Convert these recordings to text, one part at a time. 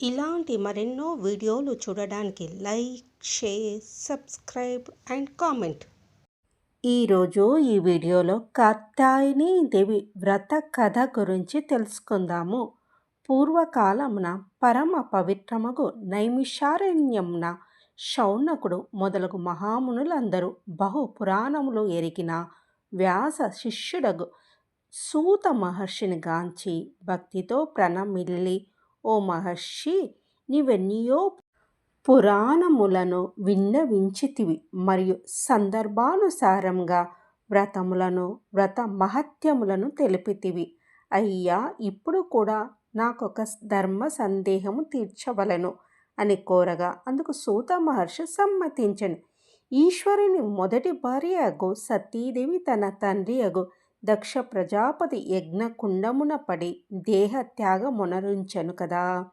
ఇలాంటి మరెన్నో వీడియోలు చూడడానికి like share subscribe and comment. ఈరోజు ఈ వీడియోలో కాత్యాయని దేవి వ్రత కథ గురించి తెలుసుకుందాము. పూర్వకాలమున పరమ పవిత్రమగు నైమిషారణ్యమున శౌనకుడు మొదలగు మహామునులందరూ బహు పురాణములు ఎరిగిన వ్యాస శిష్యుడగు సూత మహర్షిని గాంచి భక్తితో ప్రణమిల్లి ఓ మహర్షి నీవెన్నియో పురాణములను విన్నవించితివి మరియు సందర్భానుసారంగా వ్రతములను వ్రత మహత్యములను తెలిపితివి. అయ్యా ఇప్పుడు కూడా నాకొక ధర్మ సందేహము తీర్చవలను అని కోరగా అందుకు సూత మహర్షి సమ్మతించను. ఈశ్వరుని మొదటి భార్య అగు సతీదేవి తన తండ్రి అగు దక్ష ప్రజాపతి యజ్ఞ కుండమున పడి దేహ త్యాగమునరుంచను కదా.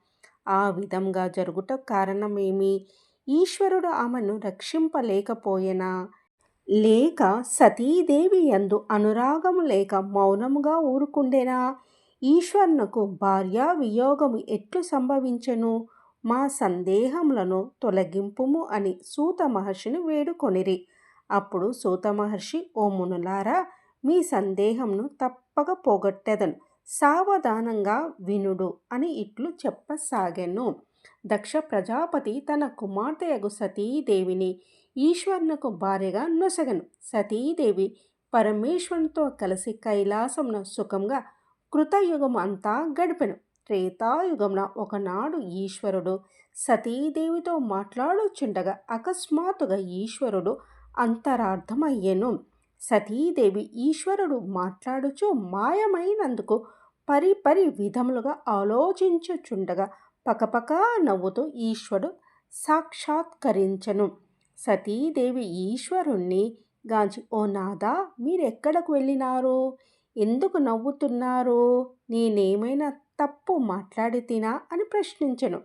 ఆ విధంగా జరుగుట కారణమేమి? ఈశ్వరుడు ఆమెను రక్షింపలేకపోయేనా? లేక సతీదేవి యందు అనురాగము లేక మౌనముగా ఊరుకుండేనా? ఈశ్వరునకు భార్యా వియోగము ఎట్లు సంభవించెను? మా సందేహములను తొలగింపుము అని సూత మహర్షిని వేడుకొనిరి. అప్పుడు సూత మహర్షి ఓ మునులారా మీ సందేహంను తప్పక పోగొట్టెదను. సావధానంగా వినుడు అని ఇట్లు చెప్పసాగాను. దక్ష ప్రజాపతి తన కుమార్తెయగు సతీదేవిని ఈశ్వరునకు భార్యగా నొసగను. సతీదేవి పరమేశ్వరునితో కలిసి కైలాసమున సుఖంగా కృతయుగం అంతా గడిపెను. త్రేతాయుగమున ఒకనాడు ఈశ్వరుడు సతీదేవితో మాట్లాడుచుండగా అకస్మాత్తుగా ఈశ్వరుడు అంతరార్థమయ్యెను. సతీదేవి ఈశ్వరుడు మాట్లాడుచు మాయమైనందుకు పరి పరి విధములుగా ఆలోచించుచుండగా పకపకా నవ్వుతూ ఈశ్వరుడు సాక్షాత్కరించను. సతీదేవి ఈశ్వరుణ్ణి గాంచి ఓ నాదా మీరెక్కడకు వెళ్ళినారు? ఎందుకు నవ్వుతున్నారు? నేనేమైనా తప్పు మాట్లాడితినా? అని ప్రశ్నించను.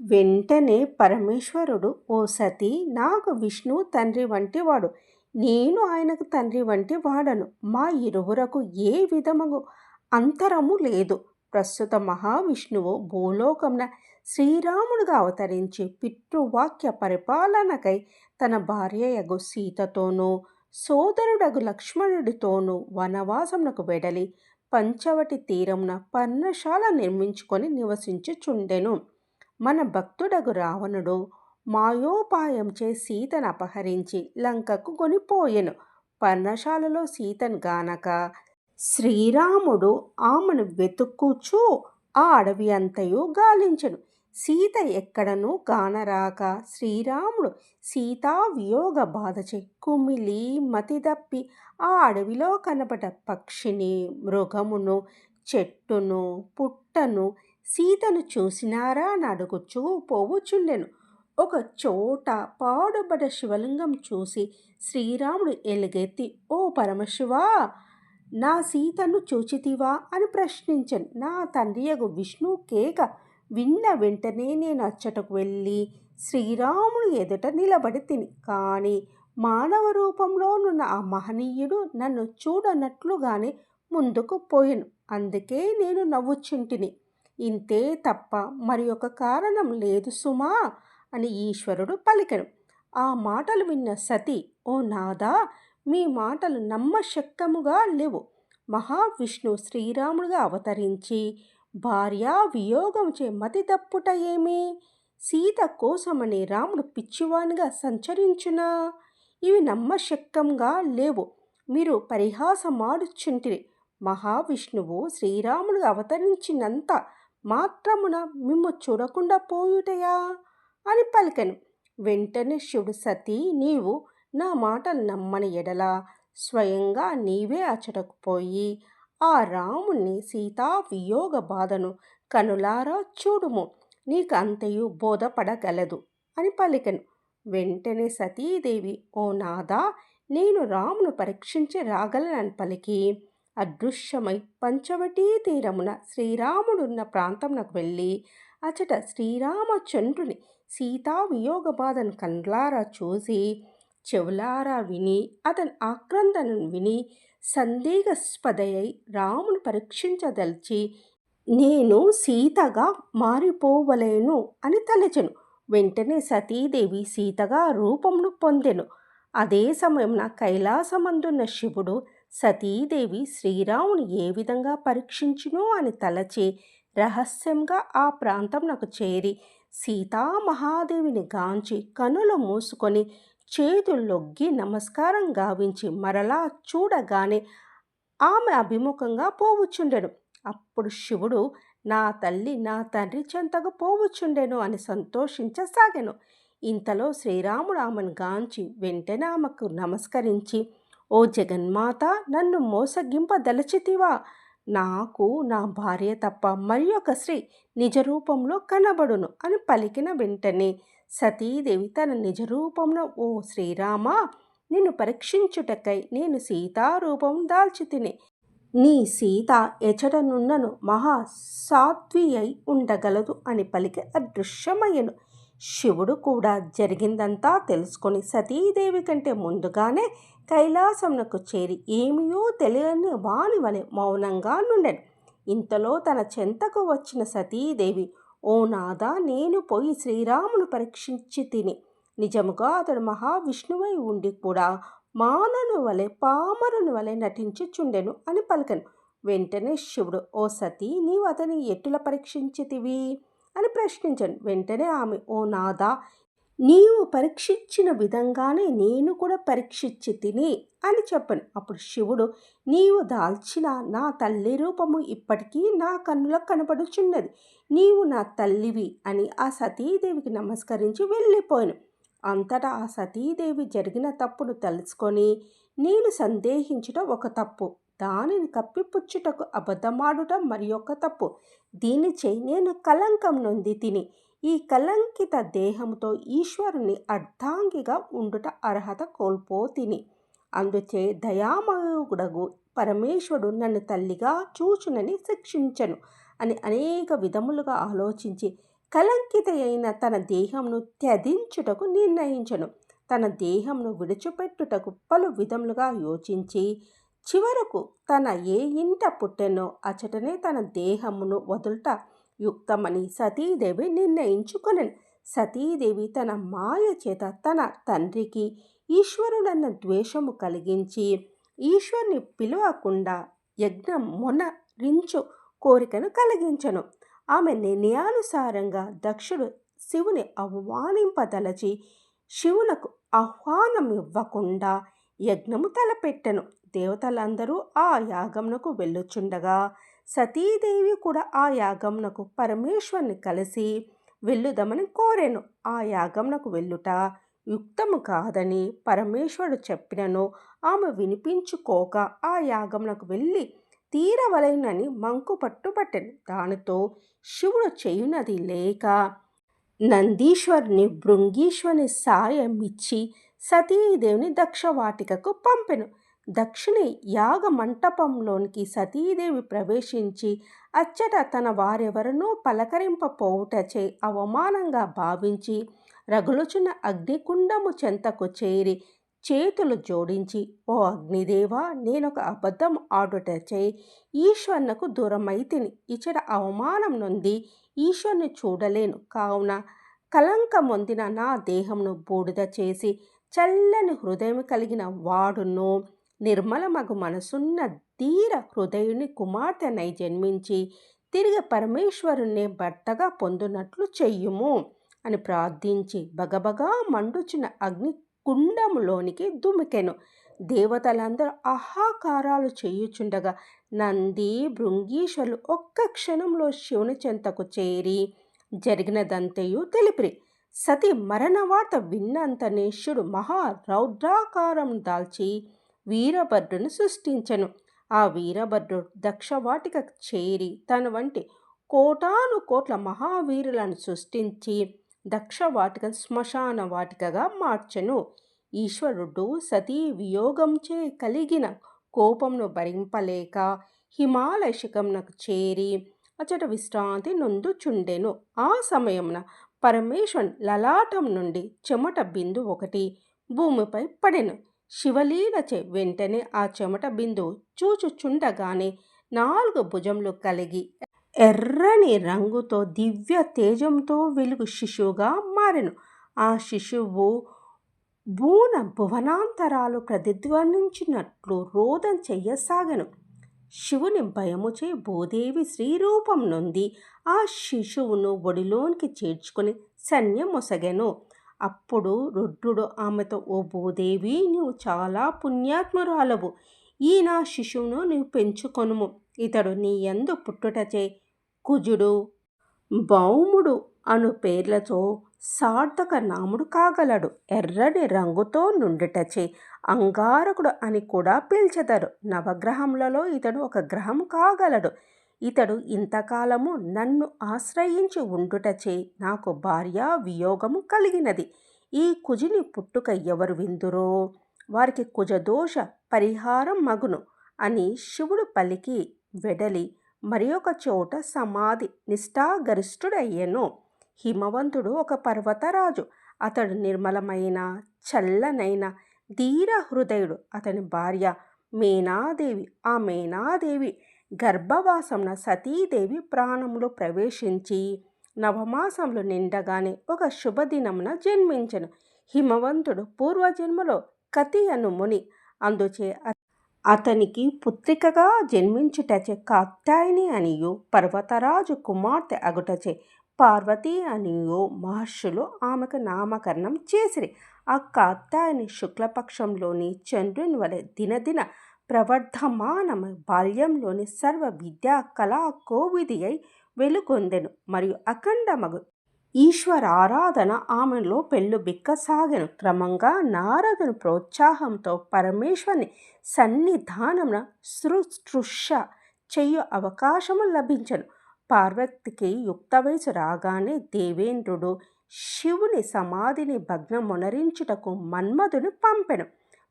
వెంటనే పరమేశ్వరుడు ఓ సతీ నాకు విష్ణు తండ్రి వంటివాడు నేను ఆయనకు తండ్రి వంటి వాడను. మా ఇరువురకు ఏ విధము అంతరము లేదు. ప్రస్తుత మహావిష్ణువు భూలోకమున శ్రీరాముడుగా అవతరించి పితృవాక్య పరిపాలనకై తన భార్యయగు సీతతోనూ సోదరుడగు లక్ష్మణుడితోనూ వనవాసమునకు వెడలి పంచవటి తీరమున పర్ణశాల నిర్మించుకొని నివసించుచుండెను. మన భక్తుడగు రావణుడు మాయోపాయంచే సీతను అపహరించి లంకకు కొనిపోయెను. పర్ణశాలలో సీతను గానక శ్రీరాముడు ఆమెను వెతుక్కుచూ ఆ అడవి అంతయు గాలించెను. సీత ఎక్కడనూ గానరాక శ్రీరాముడు సీతా వియోగ బాధచే కుమిలి మతిదప్పి ఆ అడవిలో కనబడ పక్షిని మృగమును చెట్టును పుట్టను సీతను చూసినారా అని అడుగుచూ పోవుచుండెను. ఒక చోట పాడుబడ శివలింగం చూసి శ్రీరాముడు ఎలుగెత్తి ఓ పరమశివా నా సీతను చూచితివా? అని ప్రశ్నించను. నా తండ్రియగు విష్ణు కేక విన్న వెంటనే నేను అచ్చటకు వెళ్ళి శ్రీరాముడు ఎదుట నిలబడి తిని కానీ మానవ రూపంలోనున్న ఆ మహనీయుడు నన్ను చూడనట్లుగానే ముందుకు పోయాను. అందుకే నేను నవ్వుచుంటిని. ఇంతే తప్ప మరి ఒక కారణం లేదు సుమా. అని ఈశ్వరుడు పలికెను ఆ మాటలు విన్న సతి ఓ నాదా మీ మాటలు నమ్మశక్కముగా లేవు. మహావిష్ణు శ్రీరాముడుగా అవతరించి భార్యా వియోగంచే మతి తప్పుట ఏమి? సీత కోసమని రాముడు పిచ్చివానిగా సంచరించునా? ఇవి నమ్మశక్కంగా లేవు. మీరు పరిహాసమాడుచుంటిరి. మహావిష్ణువు శ్రీరాముడు అవతరించినంత మాత్రమున మిమ్ము చూడకుండా పోయుటయా? అని పలికెను. వెంటనే శివుడు సతీ నీవు నా మాటలు నమ్మని ఎడల. స్వయంగా నీవే అచటకు పోయి ఆ రాముణ్ణి సీతా వియోగ బాధను కనులారా చూడుము. నీకు అంతయు బోధపడగలదు అని పలికెను. వెంటనే సతీదేవి ఓ నాదా నేను రామును పరీక్షించి రాగలనని పలికి అదృశ్యమై పంచవటీ తీరమున శ్రీరాముడున్న ప్రాంతంనకు వెళ్ళి అచట శ్రీరామచంద్రుని సీతా వియోగ బాధను కండ్లారా చూసి చెవులారా విని అతని ఆక్రందనను విని సందేహస్పదయై రామును పరీక్షించదలిచి నేను సీతగా మారిపోవలేను అని తలచెను. వెంటనే సతీదేవి సీతగా రూపమును పొందెను. అదే సమయమున కైలాసమందున్న శివుడు సతీదేవి శ్రీరాముని ఏ విధంగా పరీక్షించునో అని తలచి రహస్యంగా ఆ ప్రాంతంనకు చేరి సీతామహాదేవిని గాంచి కనులు మూసుకొని చేతుల్లొగ్గి నమస్కారం గావించి మరలా చూడగానే ఆమె అభిముఖంగా పోవుచుండెను. అప్పుడు శివుడు నా తల్లి నా తండ్రి చెంతకు పోవుచుండెను అని సంతోషించసాగాను. ఇంతలో శ్రీరాముడు ఆమెను గాంచి వెంటనే ఆమెకు నమస్కరించి ఓ జగన్మాత నన్ను మోసగింపదలచితివా? నాకు నా భార్య తప్ప మరి ఒక స్త్రీ నిజ రూపంలో కనబడును అని పలికిన వెంటనే సతీదేవి తన నిజ రూపంలో ఓ శ్రీరామ నిన్ను పరీక్షించుటకై నేను సీతారూపం దాల్చి తిని నీ సీత ఎచటనున్నను మహా సాత్వి అయి ఉండగలదు అని పలికి అదృశ్యమయ్యను. శివుడు కూడా జరిగిందంతా తెలుసుకొని సతీదేవి కంటే ముందుగానే కైలాసమునకు చేరి ఏమియో తెలియని వాని వలె మౌనంగా నుండెను. ఇంతలో తన చెంతకు వచ్చిన సతీదేవి ఓ నాదా నేను పోయి శ్రీరామును పరీక్షించి తిని. నిజముగా అతడు మహావిష్ణువై ఉండి కూడా మానను వలె పామరుని వలె నటించుచుండెను అని పలికను. వెంటనే శివుడు ఓ సతీ నీవు అతని ఎట్టుల పరీక్షించితివి అని ప్రశ్నించాను. వెంటనే ఆమె ఓ నాదా నీవు పరీక్షించిన విధంగానే నేను కూడా పరీక్షించి తిని అని చెప్పాను. అప్పుడు శివుడు నీవు దాల్చిన నా తల్లి రూపము ఇప్పటికీ నా కన్నులకు కనపడుచున్నది. నీవు నా తల్లివి అని ఆ సతీదేవికి నమస్కరించి వెళ్ళిపోయాను. అంతటా ఆ సతీదేవి జరిగిన తప్పును తెలుసుకొని నేను సందేహించుట ఒక తప్పు దానిని కప్పిపుచ్చుటకు అబద్ధమాడుట మరి ఒక తప్పు. దీనిచే నేను కలంకం నొంది తిని ఈ కలంకిత దేహంతో ఈశ్వరుని అర్ధాంగిగా ఉండుట అర్హత కోల్పోతిని అందుచే దయామయుడగు పరమేశ్వరుడు నన్ను తల్లిగా చూచునని శిక్షించను అని అనేక విధములుగా ఆలోచించి కలంకిత అయిన తన దేహంను త్యదించుటకు నిర్ణయించను. తన దేహంను విడిచిపెట్టుటకు పలు విధములుగా యోచించి చివరకు తన ఏ ఇంట పుట్టెనో అచటనే తన దేహమును వదులుట యుక్తమని సతీదేవి నిర్ణయించుకొనను. సతీదేవి తన మాయ చేత తన తండ్రికి ఈశ్వరుడన్న ద్వేషము కలిగించి ఈశ్వరుని పిలువకుండా యజ్ఞం మొనరించు కోరికను కలిగించను. ఆమె నిర్ణయానుసారంగా దక్షుడు శివుని ఆహ్వానింపదలచి శివునకు ఆహ్వానం ఇవ్వకుండా యజ్ఞము తలపెట్టెను. దేవతలందరూ ఆ యాగమునకు వెళ్ళుచుండగా సతీదేవి కూడా ఆ యాగమునకు పరమేశ్వరుని కలిసి వెళ్ళుదమని కోరెను. ఆ యాగమునకు వెళ్ళుట యుక్తము కాదని పరమేశ్వరుడు చెప్పినను ఆమె వినిపించుకోక ఆ యాగమునకు వెళ్ళి తీరవలైనని మంకు పట్టుబట్టెను దానితో శివుడు చేయునది లేక నందీశ్వరుని భృంగీశ్వరుని సాయం ఇచ్చి సతీదేవిని దక్షవాటికకు పంపెను. దక్షిణి యాగ మంటపంలోనికి సతీదేవి ప్రవేశించి అచ్చట తన వారెవరనో పలకరింపపోవుటచే అవమానంగా భావించి రగులుచున్న అగ్నికుండము చెంతకు చేరి చేతులు జోడించి ఓ అగ్నిదేవా నేనొక అబద్ధం ఆడుటచే ఈశ్వర్నకు దూరమైతిని. ఇచ్చట అవమానం నుండి ఈశ్వర్ని చూడలేను. కావున కలంకమొందిన నా దేహంను బూడిద చేసి చల్లని హృదయం కలిగిన వాడును. నిర్మలమగు మనసున్న ధీర హృదయుని కుమార్తెనై జన్మించి తిరిగి పరమేశ్వరుణ్ణి భర్తగా పొందునట్లు చెయ్యుము అని ప్రార్థించి బగబగా మండుచిన అగ్ని కుండములోనికి దుమికెను. దేవతలందరూ ఆహాకారాలు చేయుచుండగా నంది భృంగీశ్వరులు ఒక్క క్షణంలో శివుని చెంతకు చేరి జరిగినదంతయు తెలిపిరి. సతి మరణ వార్త విన్నంతనే శివుడు మహా రౌద్రాకారం దాల్చి వీరభద్రుని సృష్టించను. ఆ వీరభద్రుడు దక్షవాటిక చేరి తన వంటి కోటాను కోట్ల మహావీరులను సృష్టించి దక్షవాటిక శ్మశాన వాటికగా మార్చెను. ఈశ్వరుడు సతీ వియోగంచే కలిగిన కోపంను భరింపలేక హిమాలయ శిఖంనకు చేరి అచట విశ్రాంతి నొందుచుండెను. ఆ సమయమున పరమేశ్వర్ లలాటం నుండి చెమట బిందు ఒకటి భూమిపై పడెను. శివలీలచే వెంటనే ఆ చెమట బిందు చూచుచుండగానే నాలుగు భుజములు కలిగి ఎర్రని రంగుతో దివ్య తేజంతో వెలుగు శిశువుగా మారెను. ఆ శిశువు భూన భువనాంతరాలు ప్రతిధ్వనించినట్లు రోదం చెయ్యసాగను. శివుని భయముచే భూదేవి శ్రీరూపం నుండి ఆ శిశువును ఒడిలోనికి చేర్చుకుని సన్యమొసగెను. అప్పుడు రుద్రుడు ఆమెతో ఓ భూదేవి నీవు చాలా పుణ్యాత్మరాలవు. ఈ నా శిశువును నీవు పెంచుకొనుము. ఇతడు నీ ఎందు పుట్టుటచే కుజుడు భౌముడు అను పేర్లతో సార్థక నాముడు కాగలడు. ఎర్రని రంగుతో నుండుటచే అంగారకుడు అని కూడా పిలిచెదరు. నవగ్రహములలో ఇతడు ఒక గ్రహం కాగలడు. ఇతడు ఇంతకాలము నన్ను ఆశ్రయించి ఉండుటచే నాకు భార్య వియోగము కలిగినది. ఈ కుజిని పుట్టుక ఎవరు విందురో? వారికి కుజదోష పరిహారం మగును అని శివుడు పలికి వెడలి మరి ఒక చోట సమాధి నిష్ఠాగరిష్ఠుడయ్యెను. హిమవంతుడు ఒక పర్వతరాజు అతడు నిర్మలమైన చల్లనైన ధీర హృదయుడు. అతని భార్య మేనాదేవి. ఆ మేనాదేవి గర్భవాసమున సతీదేవి ప్రాణములు ప్రవేశించి నవమాసంలో నిండగానే ఒక శుభదినమున జన్మించను. హిమవంతుడు పూర్వజన్మలో కతి అను ముని. అందుచే అతనికి పుత్రికగా జన్మించుటచే కాత్యాయని అనియు పర్వతరాజు కుమార్తె అగుటచే పార్వతి అనియు మహర్షులు ఆమెకు నామకరణం చేసిరి. ఆ కాత్యాయని శుక్లపక్షంలోని చంద్రుని వలె దినదిన ప్రవర్ధమానము బాల్యంలోని సర్వ విద్యా కళా కోవిది అయి వెలుగొందెను మరియు అఖండమగు ఈశ్వరారాధన ఆమెలో పెళ్ళు బిక్కసాగెను. క్రమంగా నారదుని ప్రోత్సాహంతో పరమేశ్వరుని సన్నిధానమున శుశ్రూష చెయ్యు అవకాశము లభించను. పార్వతికి యుక్త వయసు రాగానే దేవేంద్రుడు శివుని సమాధిని భగ్నమునరించుటకు మన్మధుని పంపెను.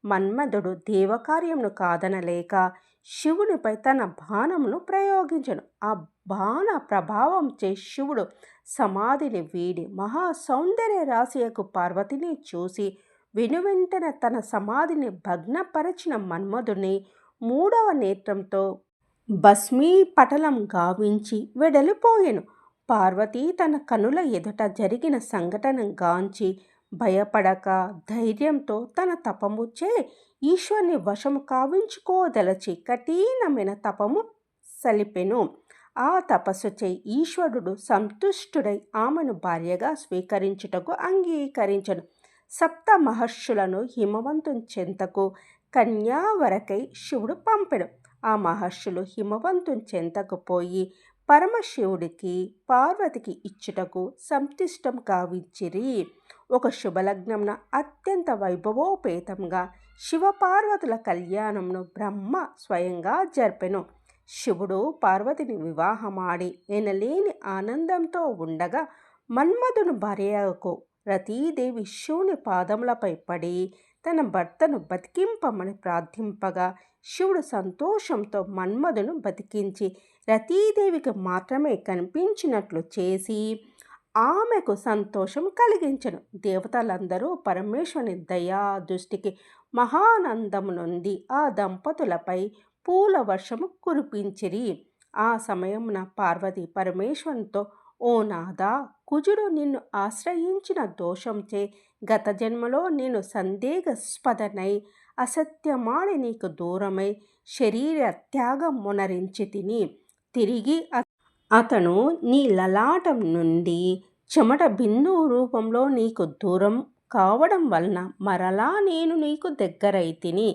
మన్మధుడు దేవకార్యమును కాదనలేక శివునిపై తన బాణమును ప్రయోగించను. ఆ బాణ ప్రభావంచే శివుడు సమాధిని వీడి మహా సౌందర్య రాశియకు పార్వతిని చూసి వెనువెంటనే తన సమాధిని భగ్నపరచిన మన్మధుని మూడవ నేత్రంతో భస్మీ పటలం గావించి వెడలిపోయెను. పార్వతి తన కనుల ఎదుట జరిగిన సంఘటన గాంచి భయపడక ధైర్యంతో తన తపముచ్చే ఈశ్వరుని వశము కావించుకోదలచి కఠినమైన తపము సలిపెను. ఆ తపస్సుచే ఈశ్వరుడు సంతుష్టుడై ఆమెను భార్యగా స్వీకరించుటకు అంగీకరించను. సప్త మహర్షులను హిమవంతుని చెంతకు కన్యావరకై శివుడు పంపెడు ఆ మహర్షులు హిమవంతుని చెంతకు పోయి పరమశివుడికి పార్వతికి ఇచ్చుటకు సంతిష్టం కావించిరి ఒక శుభలగ్నంన అత్యంత వైభవోపేతంగా శివపార్వతుల కళ్యాణంను బ్రహ్మ స్వయంగా జరిపెను. శివుడు పార్వతిని వివాహమాడి ఎనలేని ఆనందంతో ఉండగా మన్మధుని భార్యకు రతీదేవి శివుని పాదములపై పడి తన భర్తను బతికింపమని ప్రార్థింపగా శివుడు సంతోషంతో మన్మధును బతికించి రతీదేవికి మాత్రమే కనిపించినట్లు చేసి ఆమెకు సంతోషం కలిగించను. దేవతలందరూ పరమేశ్వరుని దయా దృష్టికి మహానందము నుండి ఆ దంపతులపై పూల వర్షము కురిపించిరి. ఆ సమయమున పార్వతి పరమేశ్వరునితో ఓ నాదా కుజుడు నిన్ను ఆశ్రయించిన దోషంచే గత జన్మలో నేను సందేహస్పదనై అసత్యమాడి నీకు దూరమై శరీర త్యాగం మునరించి తిని తిరిగి అతను నీ లలాటం నుండి చెమట బిందువు రూపంలో నీకు దూరం కావడం వలన మరలా నేను నీకు దగ్గరై తిని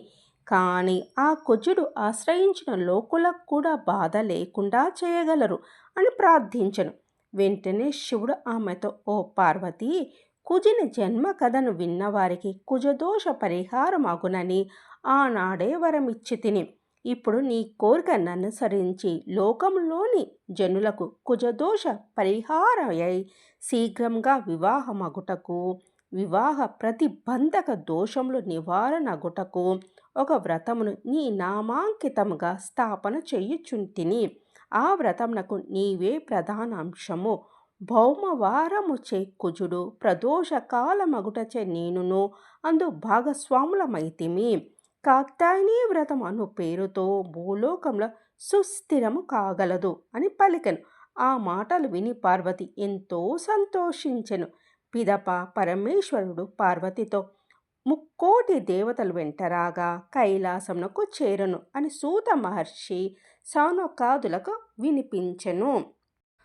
కానీ ఆ కుజుడు ఆశ్రయించిన లోకులకు కూడా బాధ లేకుండా చేయగలరు అని ప్రార్థించను. వెంటనే శివుడు ఆమెతో ఓ పార్వతి కుజిని జన్మ కథను విన్నవారికి కుజదోష పరిహారమగునని ఆనాడే వరమిచ్చి తిని. ఇప్పుడు నీ కోరికను అనుసరించి లోకంలోని జనులకు కుజదోష పరిహారమై శీఘ్రంగా వివాహమగుటకు వివాహ ప్రతిబంధక దోషములు నివారణగుటకు ఒక వ్రతమును నీ నామాంకితముగా స్థాపన చేయుచుంటిని. ఆ వ్రతమునకు నీవే ప్రధాన అంశము భౌమవారముచే కుజుడు ప్రదోష కాలమగుటచే నేనును అందు భాగస్వాములమైతిమి. కాత్యాయని వ్రతం అను పేరుతో భూలోకంలో సుస్థిరము కాగలదు అని పలికెను. ఆ మాటలు విని పార్వతి ఎంతో సంతోషించెను. పిదప పరమేశ్వరుడు పార్వతితో ముక్కోటి దేవతలు వెంటరాగా కైలాసమునకు చేరను అని సూత మహర్షి సౌనకాదులకు వినిపించెను.